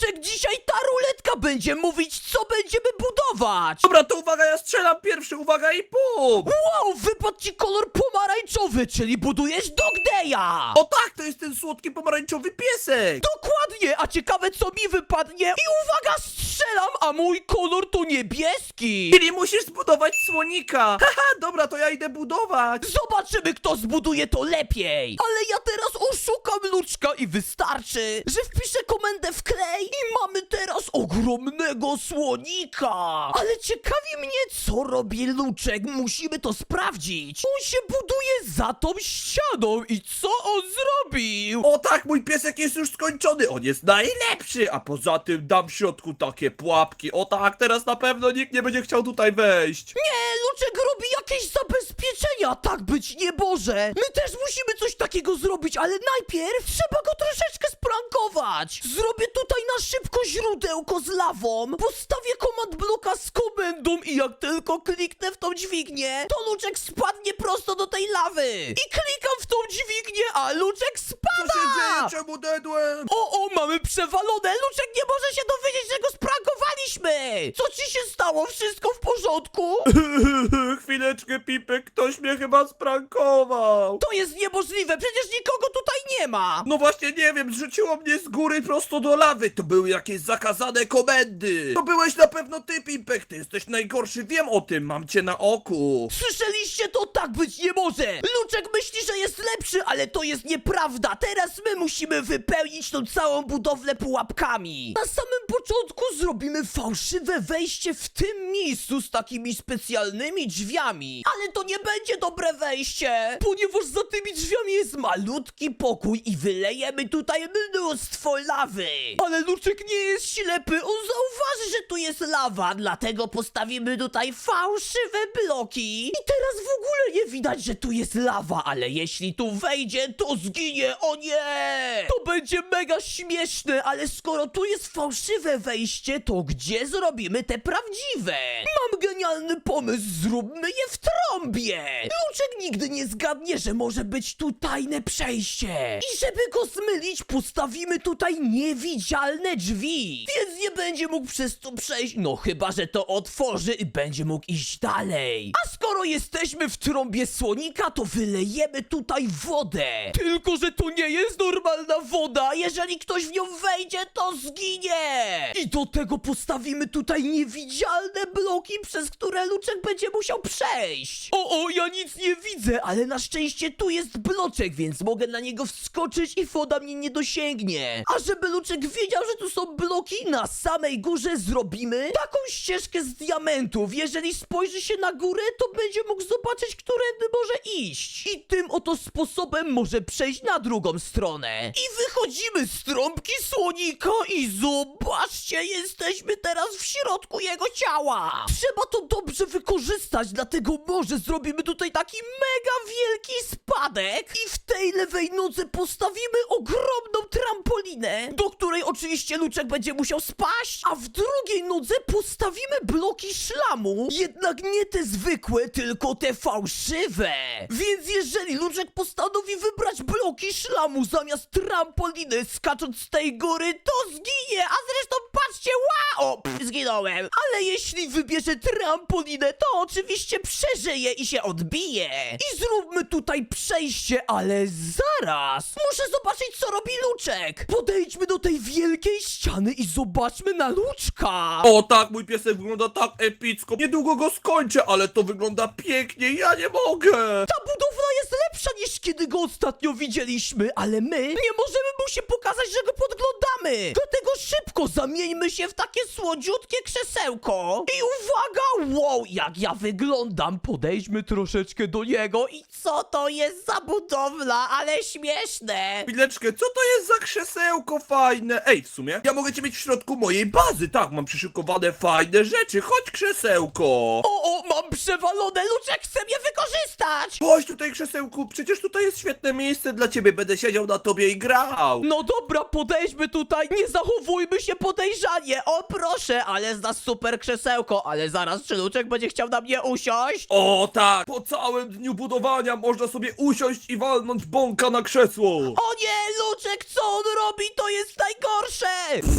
Luczek, dzisiaj będzie mówić, co będziemy budować! Dobra, to uwaga, ja strzelam pierwszy, uwaga i pum! Wow, wypadł ci kolor pomarańczowy, czyli budujesz Dogdeya! O tak, to jest ten słodki pomarańczowy piesek! Dokładnie, a ciekawe co mi wypadnie i uwaga, strzelam, a mój kolor to niebieski! Czyli musisz zbudować słonika! Haha, dobra, to ja idę budować! Zobaczymy, kto zbuduje to lepiej! Ale ja teraz oszukam Luczka i wystarczy, że wpiszę komendę wklej i mamy teraz ogromnego słonika! Ale ciekawi mnie, co robi Luczek, musimy to sprawdzić! On się buduje za tą ścianą i co on zrobił? O tak, mój piesek jest już skończony, on jest najlepszy! A poza tym dam w środku takie pułapki. O tak, teraz na pewno nikt nie będzie chciał tutaj wejść. Nie, Luczek robi jakieś zabezpieczenia, tak być nie może! My też musimy coś takiego zrobić, ale najpierw trzeba go troszeczkę sprankować! Zrobię tutaj na szybko źródełko z lawą, postawię komand bloka z komendą i jak tylko kliknę w tą dźwignię, to Luczek spadnie prosto do tej lawy! I klikam w tą dźwignię, a Luczek Co spada! się dzieje? Czemu dedłem? O, o, mamy przewalone! Luczek nie może się dowiedzieć, że go sprankowaliśmy! Co ci się stało? Wszystko w porządku? Chwileczkę, Pipek, ktoś mnie chyba sprankował. To jest niemożliwe, przecież nikogo tutaj nie ma! No właśnie nie wiem, zrzuciło mnie z góry prosto do lawy. To były jakieś zakazane komendy. To byłeś na pewno ty, Pipek. Ty jesteś najgorszy, wiem o tym, mam cię na oku. Słyszeliście to? Tak być nie może! Luczek myśli, że jest lepszy, ale to jest nieprawda! Teraz my musimy wypełnić tą całą budowlę pułapkami! Na samym początku zrobimy fałszywe wejście w tym miejscu z takimi specjalnymi drzwiami. Ale to nie będzie dobre wejście! Ponieważ za tymi drzwiami jest malutki pokój i wylejemy tutaj mnóstwo lawy! Ale Luczek nie jest ślepy, on zauważy, że tu jest lawa, dlatego postawimy tutaj fałszywe bloki. I teraz w ogóle nie widać, że tu jest lawa, ale jeśli tu wejdzie, to zginie, o nie! To będzie mega śmieszne, ale skoro tu jest fałszywe wejście, to gdzie zrobimy te prawdziwe? Mam genialny pomysł, zróbmy je w trąbie! Luczek nigdy nie zgadnie, że może być tu tajne przejście. I żeby go zmylić, postawimy tutaj niewidzialne drzwi. Więc nie będzie mógł przez to przejść, no chyba, że to otworzy i będzie mógł iść dalej. A skoro jesteśmy w trąbie słonika, to wylejemy tutaj wodę. Tylko, że to nie jest normalna woda. Jeżeli ktoś w nią wejdzie, to zginie. I do tego postawimy tutaj niewidzialne bloki, przez które Luczek będzie musiał przejść. O, o, ja nic nie widzę, ale na szczęście tu jest bloczek, więc mogę na niego wskoczyć i woda mnie nie dosięgnie. A żeby Luczek wiedział, że tu są bloki, na samej górze zrobimy taką ścieżkę z diamentów. Jeżeli spojrzy się na górę, to będzie mógł zobaczyć, którędy może iść. I tym oto sposobem może przejść na drugą stronę. I wychodzimy z trąbki słonika i zobaczcie, jesteśmy teraz w środku jego ciała. Trzeba to dobrze wykorzystać, dlatego może zrobimy tutaj taki mega wielki spadek i w tej lewej nodze postawimy ogromną trampolinę, do której oczywiście Luczek będzie musiał spaść, a w drugiej nodze postawimy bloki szlamu, jednak nie te zwykłe, tylko te fałszywe. Więc jeżeli Luczek postanowi wybrać bloki szlamu zamiast trampoliny skacząc z tej góry, to zginie, a zresztą patrzcie, wow, o, pff, zginąłem. Ale jeśli wybierze trampolinę, to oczywiście przeżyje i się odbije. I zróbmy tutaj przejście, ale zaraz. Muszę zobaczyć, co robi Luczek. Podejdźmy do tej wielkiej ściany i zobaczmy na Luczka. O tak, mój piesek wygląda tak epicko. Niedługo go skończę, ale to wygląda pięknie, ja nie mogę. Ta budowla jest lepsza niż kiedy go ostatnio widzieliśmy, ale my nie możemy mu się pokazać, że go podglądamy. Dlatego szybko zamieńmy się w takie słodziutkie krzesełko. I uwaga, wow, jak ja wyglądam. Podejdźmy troszeczkę do niego i co to jest za budowla, ale śmieszne. Chwileczkę, co to jest za krzesełko fajne? Ej, w sumie, ja mogę cię mieć w środku mojej bazy, tak, mam przyszykowane fajne rzeczy, chodź krzesełko. O, o, mam przewalone, Luczek chce mnie wykorzystać. Chodź tutaj krzesełku, przecież tutaj jest świetne miejsce dla ciebie, będę siedział na tobie i grał. No dobra, podejdźmy tutaj, nie zachowujmy się podejrzanie, o proszę, ale z nas super krzesełko, ale zaraz czy Luczek będzie chciał na mnie usiąść? O tak, po całym dniu budowania można sobie usiąść i walnąć bąka na krzesło. O nie, Luczek, co on robi, to jest najgorsze!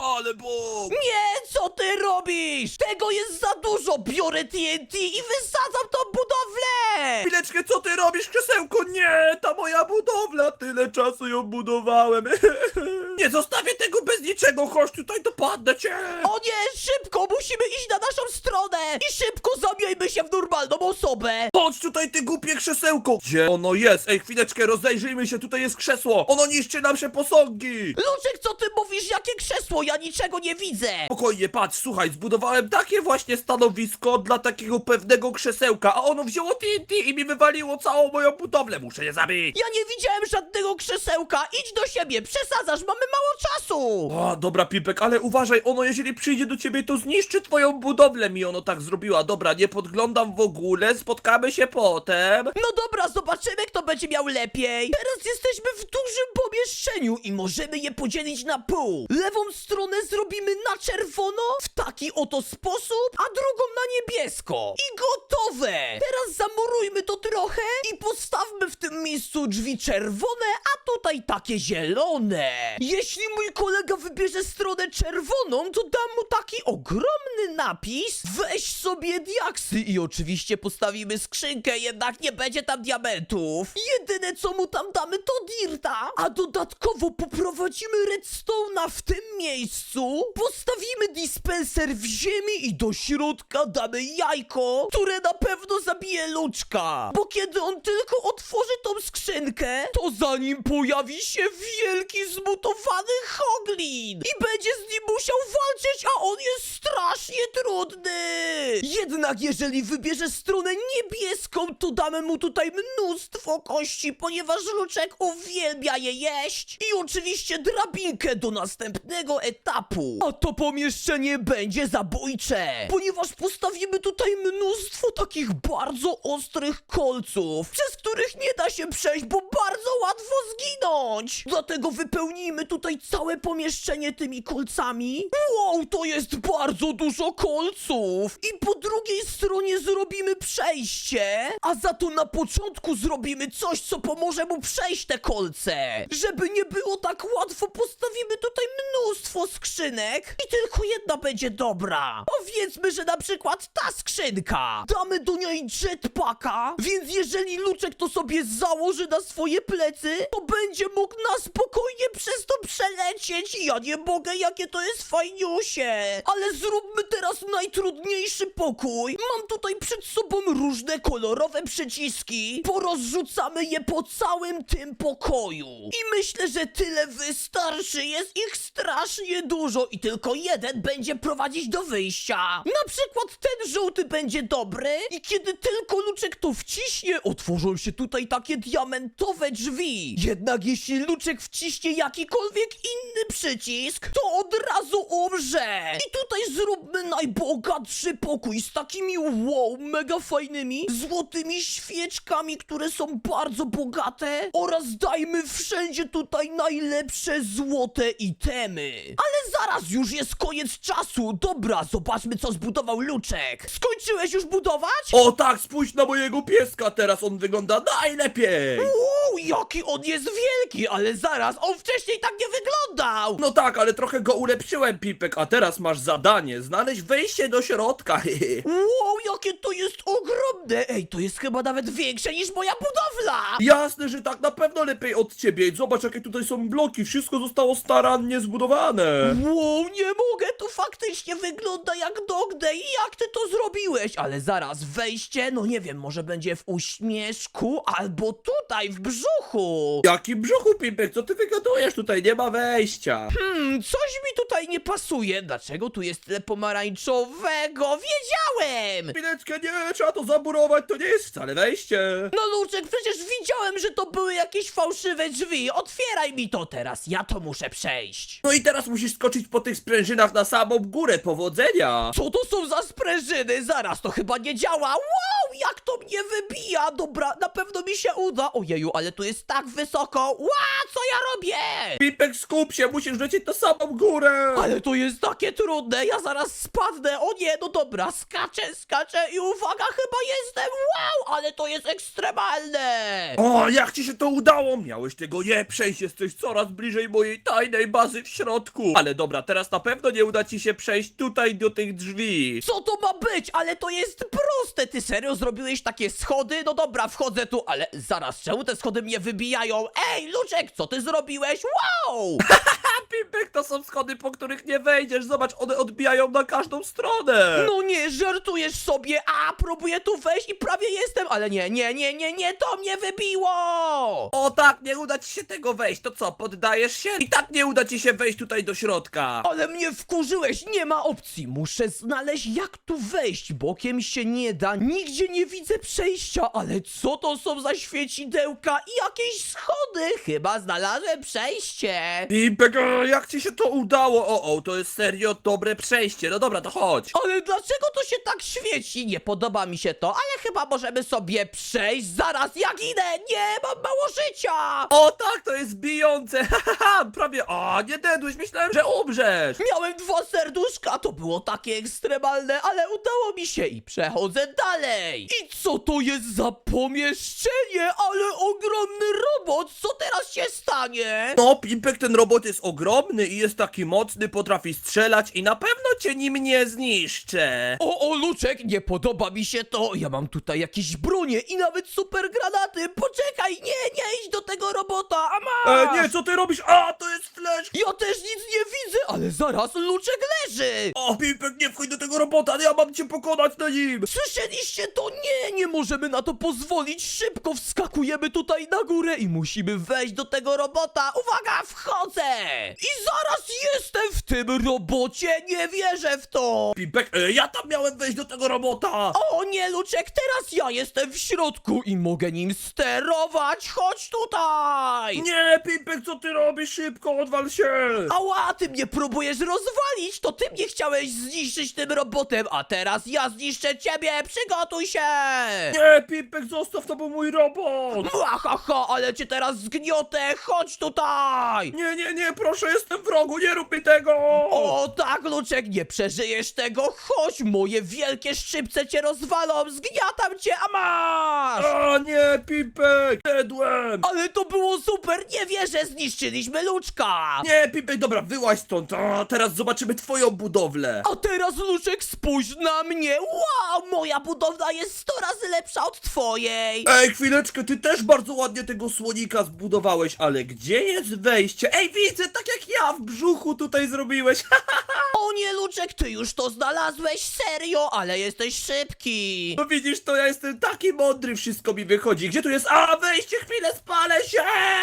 Ale bum! Nie, co ty robisz? Tego jest za dużo! Biorę TNT i wysadzam tą budowlę! Chwileczkę, co ty robisz, krzesełko? Nie, ta moja budowla, tyle czasu ją budowałem. Nie zostawię tego bez niczego, chodź tutaj, dopadnę cię. O nie, szybko, musimy iść na naszą stronę! I szybko zamieńmy się w normalną osobę! Chodź tutaj, ty głupie krzesełko. Gdzie ono jest? Ej, chwileczkę, rozejrzyjmy się, tutaj jest krzesło. Ono niszczy nam się posągi. Luczek, co ty mówisz? Jakie krzesło? Ja niczego nie widzę! Spokojnie, patrz, słuchaj, zbudowałem takie właśnie stanowisko dla takiego pewnego krzesełka, a ono wzięło TNT i mi wywaliło całą moją budowlę. Muszę je zabić. Ja nie widziałem żadnego krzesełka! Idź do siebie, przesadzasz, mamy mało czasu! O, dobra, Pipek, ale uważaj, ono jeżeli przyjdzie do ciebie, to zniszczy twoją budowlę. Mi ono tak zrobiła. Dobra, nie podglądam w ogóle, spotkamy się potem. No dobra, zobaczymy, kto będzie miał lepiej. Teraz jesteśmy w dużym pomieszczeniu i możemy je podzielić na pół. Lewą stronę zrobimy na czerwono, w taki oto sposób, a drugą na niebiesko. I gotowe! Teraz zamurujmy to trochę i postawmy w tym miejscu drzwi czerwone, a tutaj takie zielone. Jeśli mój kolega wybierze stronę czerwoną, to dam mu taki ogromny napis. Weź sobie diaksy i oczywiście postawimy skrzynkę, jednak nie będzie tam diamentów. Jedyne co mu tam damy to dirta, a dodatkowo poprowadzimy redstone'a w tym miejscu. Postawimy dispenser w ziemi i do środka damy jajko, które na pewno zabije luczka. Bo kiedy on tylko otworzy tą skrzynkę, to za nim pojawi się wielki zmutowany hoglin i będzie z nim musiał walczyć, a on jest strasznie trudny. Jednak jeżeli wybierze stronę niebieską, to damy mu tutaj mnóstwo kości, ponieważ luczek uwielbia je jeść. I oczywiście drabinkę do następnego etapu. A to pomieszczenie będzie zabójcze, ponieważ postawimy tutaj mnóstwo takich bardzo ostrych kolców, przez których nie da się przejść, bo bardzo łatwo zginąć. Dlatego wypełnijmy tutaj całe pomieszczenie tymi kolcami. Wow, to jest bardzo dużo kolców. I po drugiej stronie zrobimy przejście, a za to na początku zrobimy coś, co pomoże mu przejść te kolce. Żeby nie było tak łatwo, postawimy tutaj mnóstwo skrzynek i tylko jedna będzie dobra. Powiedzmy, że na przykład ta skrzynka. Damy do niej jetpacka, więc jeżeli Luczek to sobie założy na swoje plecy, to będzie mógł na spokojnie przez to przelecieć. Ja nie mogę, jakie to jest fajniusie. Ale zróbmy teraz najtrudniejszy pokój. Mam tutaj przed sobą różne kolorowe przyciski. Porozrzucamy je po całym tym pokoju. I myślę, że tyle wystarczy. Jest ich strasznie dużo i tylko jeden będzie prowadzić do wyjścia. Na przykład ten żółty będzie dobry i kiedy tylko Luczek to wciśnie, otworzą się tutaj takie diamentowe drzwi. Jednak jeśli Luczek wciśnie jakikolwiek inny przycisk, to od razu umrze. I tutaj zróbmy najbogatszy pokój z takimi wow, mega fajnymi złotymi świeczkami, które są bardzo bogate oraz dajmy wszędzie tutaj najlepsze złote itemy. Ale zaraz już jest koniec czasu. Dobra, zobaczmy co zbudował Luczek. Skończyłeś już budować? O tak, spójrz na mojego pieska, teraz on wygląda najlepiej. Wow, jaki on jest wielki, ale zaraz, on wcześniej tak nie wyglądał! No tak, ale trochę go ulepszyłem, Pipek, a teraz masz zadanie, znaleźć wejście do środka. Wow, jakie to jest ogromne! Ej, to jest chyba nawet większe niż moja budowla! Jasne, że tak, na pewno lepiej od ciebie. Zobacz, jakie tutaj są bloki, wszystko zostało starannie zbudowane. Wow, nie mogę, to faktycznie wygląda jak dogdę i jak ty to zrobiwiłeś? Ale zaraz, wejście, no nie wiem, może będzie w uśmieszku albo tutaj w brzuchu! Jaki brzuchu, Pipek, co ty wygadujesz? Tutaj nie ma wejścia. Hmm, coś mi tutaj nie pasuje. Dlaczego tu jest tyle pomarańczowego? Wiedziałem! Chwileczkę, nie, trzeba to zaburować, to nie jest wcale wejście. No Luczek, przecież widziałem, że to były jakieś fałszywe drzwi. Otwieraj mi to teraz, ja to muszę przejść. No i teraz musisz skoczyć po tych sprężynach na samą górę, powodzenia! Co to są za sprężyny? Zaraz, to chyba nie działa. Wow, jak to mnie wybija. Dobra, na pewno mi się uda. Ojeju, ale tu jest tak wysoko. Ła, co ja robię? Pipek, skup się, musisz lecieć na samą górę! Ale to jest takie trudne, ja zaraz spadnę. O nie, no dobra, skaczę, skaczę i uwaga, chyba jestem. Wow, ale to jest ekstremalne. O, jak ci się to udało? Miałeś tego nie przejść, jesteś coraz bliżej mojej tajnej bazy w środku. Ale dobra, teraz na pewno nie uda ci się przejść tutaj do tych drzwi. Co to ma być? Ale to jest proste. Ty serio zrobiłeś takie schody? No dobra, wchodzę tu, ale zaraz, czemu te schody mnie wybijają? Ej, Luczek, co ty zrobiłeś? Wow! A Pipek, to są schody, po których nie wejdziesz. Zobacz, one odbijają na każdą stronę. No nie, żartujesz sobie, a próbuję tu wejść i prawie jestem, ale nie, nie, nie, nie, nie, to mnie wybiło! O tak, nie uda ci się tego wejść, to co, poddajesz się? I tak nie uda ci się wejść tutaj do środka. Ale mnie wkurzyłeś, nie ma opcji. Muszę znaleźć jak tu wejść. Bokiem się nie da, nigdzie nie widzę przejścia. Ale co to są za świecidełka i jakieś schody? Chyba znalazłem przejście. Pipek, jak ci się to udało? O, o, to jest serio dobre przejście. No dobra, to chodź. Ale dlaczego to się tak świeci? Nie podoba mi się to, ale chyba możemy sobie przejść. Zaraz, jak idę? Nie, mam mało życia. O tak, to jest bijące. Hahaha, prawie. O, nie dedłeś, myślałem, że umrzesz. Miałem dwa serduszka, to było takie ekstremalne, ale udało mi się i przechodzę dalej. I co to jest za pomieszczenie? Ale ogromny robot, co teraz się stanie? No, Pimpek, ten robot jest ogromny i jest taki mocny, potrafi strzelać i na pewno cię nim nie zniszczę. O, o, Luczek, nie podoba mi się to. Ja mam tutaj jakieś bronie i nawet super granaty. Poczekaj, nie, nie idź do tego robota, a masz. E, nie, co ty robisz? A, to jest flash. Ja też nic nie widzę, ale zaraz Luczek leży. O, Pimpek, nie wchodź do tego robota, ja mam cię pokonać na nim. Słyszeliście to? Nie, nie możemy na to pozwolić. Szybko wskakujemy tutaj na górę i musimy wejść do tego robota. Uwaga, wchodzę! I zaraz jestem w tym robocie, nie wierzę w to! Pimpek, e, ja tam miałem wejść do tego robota. O nie, Luczek, teraz ja jestem w środku i mogę nim sterować. Chodź tutaj! Nie, Pimpek, co ty robisz? Szybko, odwal się. Ała, ty mnie próbujesz rozwalić, to ty mnie chciałeś zniszczyć tym robotem, a teraz ja zniszczę ciebie, przygotuj się! Nie, Pimpek, zostaw, to był mój robot. Haha, ale cię teraz zgniotę, chodź tutaj! Nie, nie, nie, proszę, jestem w rogu, nie rób mi tego. O tak, Luczek, nie przeżyjesz tego, chodź, moje wielkie szczypce cię rozwalą, zgniatam cię, a masz! A, nie, Pimpek, dedłem. Ale to było super, nie wierzę, zniszczyliśmy Luczka! Nie, Pimpek, dobra, wyłaź stąd. A, teraz zobaczymy twoją budowlę. A teraz, Luczek, spójrz na mnie, wow, moja budowla jest 100 razy lepsza od twojej! Ej, chwileczkę, ty też bardzo ładnie tego słonika zbudowałeś, ale gdzie jest wejście? Ej, widzę, tak jak ja w brzuchu tutaj zrobiłeś. O nie, Luczek, ty już to znalazłeś, serio, ale jesteś szybki! No widzisz, to ja jestem taki mądry, wszystko mi wychodzi. Gdzie tu jest? A, wejście, chwilę, spalę się!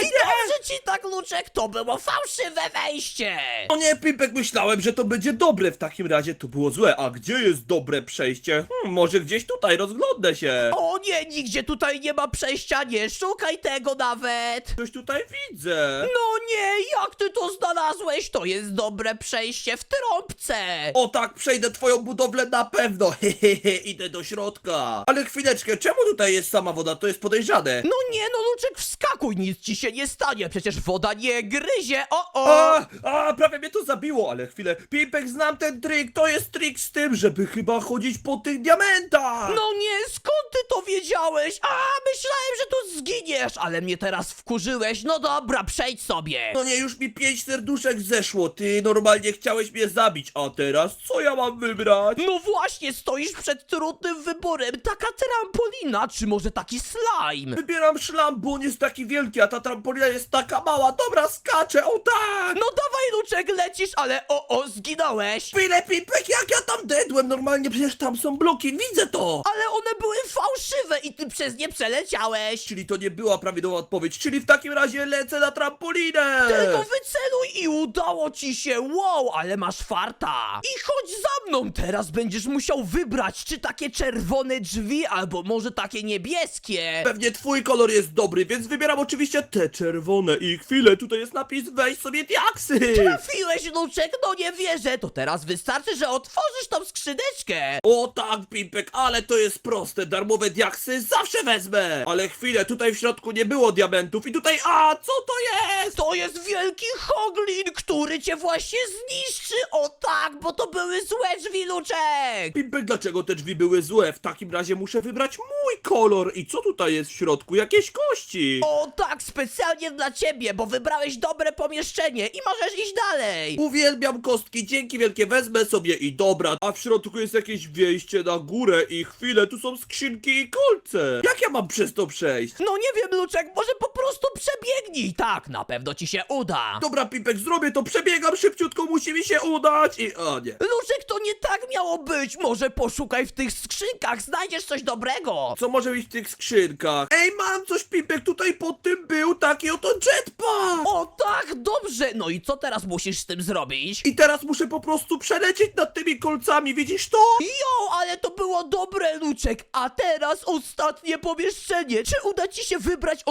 I Nie! dobrze ci tak, Luczek, to było fałszywe wejście! O nie, Pimpek, myślałem, że to będzie dobre, w takim razie to było złe. A gdzie jest dobre przejście? Hmm, może gdzieś tutaj, rozglądnę się. O nie, nigdzie tutaj nie ma przejścia, nie szukaj tego nawet! Coś tutaj widzę. No nie, jak ty to znalazłeś? To jest dobre przejście w trąbce! O tak, przejdę twoją budowlę na pewno. Hehehe, idę do środka. Ale chwileczkę, czemu tutaj jest sama woda? To jest podejrzane. No nie, no Luczek, wskakuj, nic ci się nie stanie, przecież woda nie gryzie, o o! A, a, prawie mnie to zabiło, ale chwilę. Pimpek, znam ten trik. To jest trik z tym, żeby chyba chodzić po tych diamentach. No nie, skąd ty to wiedziałeś? A, myślałem, że tu zginiesz, ale mnie teraz wkurzyłeś. No dobra, przejdź sobie. No nie, już mi pięć serduszek zeszło. Ty normalnie chciałeś mnie zabić. A teraz co ja mam wybrać? No właśnie, stoisz przed trudnym wyborem. Taka trampolina, czy może taki slime? Wybieram szlam, bo on jest taki wielki, a ta trampolina jest taka mała. Dobra, skaczę, o tak! No dawaj, Luczek, lecisz, ale o, o, zginąłeś. Chwilę, Pipek, jak ja tam dedłem? Normalnie przecież tam są bloki, widzę to! Ale one były fałszywe i ty przez nie przeleciałeś. Czyli to nie była prawidłowa odpowiedź, czyli w takim razie lecę na trampolinę! Tylko wyceluj i udało ci się. Wow, ale masz fart otwarta. I chodź za mną, teraz będziesz musiał wybrać, czy takie czerwone drzwi, albo może takie niebieskie. Pewnie twój kolor jest dobry, więc wybieram oczywiście te czerwone i chwilę, tutaj jest napis weź sobie diaksy! Trafiłeś, Luczek, no nie wierzę, to teraz wystarczy, że otworzysz tą skrzyneczkę. O tak, Pimpek, ale to jest proste, darmowe diaksy zawsze wezmę! Ale chwilę, tutaj w środku nie było diamentów i tutaj, a co to jest? To jest wielki hoglin, który cię właśnie zniszczy, o tak, bo to były złe drzwi, Luczek. Pimpek, dlaczego te drzwi były złe? W takim razie muszę wybrać mój kolor i co tutaj jest w środku? Jakieś kości! O tak, specjalnie dla ciebie, bo wybrałeś dobre pomieszczenie i możesz iść dalej. Uwielbiam kostki, dzięki wielkie wezmę sobie i dobra. A w środku jest jakieś wejście na górę i chwilę, tu są skrzynki i kolce. Jak ja mam przez to przejść? No nie wiem, Luczek, może po prostu przebiegnij. Tak, na pewno ci się uda. Dobra, Pipek, zrobię to, przebiegam szybciutko, musi mi się udać i... o nie. Luczek, to nie tak miało być. Może poszukaj w tych skrzynkach, znajdziesz coś dobrego. Co może być w tych skrzynkach? Ej, mam coś, Pipek, tutaj pod tym był taki oto jetpack! O tak, dobrze. No i co teraz musisz z tym zrobić? I teraz muszę po prostu przelecieć nad tymi kolcami, widzisz to? Jo, ale to było dobre, Luczek. A teraz ostatnie pomieszczenie. Czy uda ci się wybrać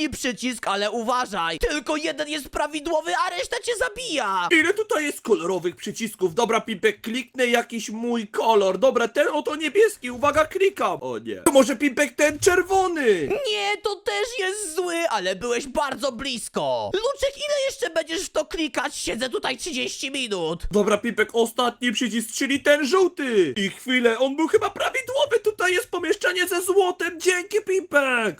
odpowiedni przycisk, ale uważaj. Tylko jeden jest prawidłowy, a reszta cię zabija. Ile tutaj jest kolorowych przycisków? Dobra, Pimpek, kliknę jakiś mój kolor. Dobra, ten oto niebieski, uwaga, klikam. O nie. To może Pimpek ten czerwony? Nie, to też jest zły, ale byłeś bardzo blisko. Luczek, ile jeszcze będziesz w to klikać? Siedzę tutaj 30 minut. Dobra, Pimpek, ostatni przycisk, czyli ten żółty. I chwilę, on był chyba prawidłowy. Tutaj jest pomieszczenie ze złotem. Dzięki, Pimpek.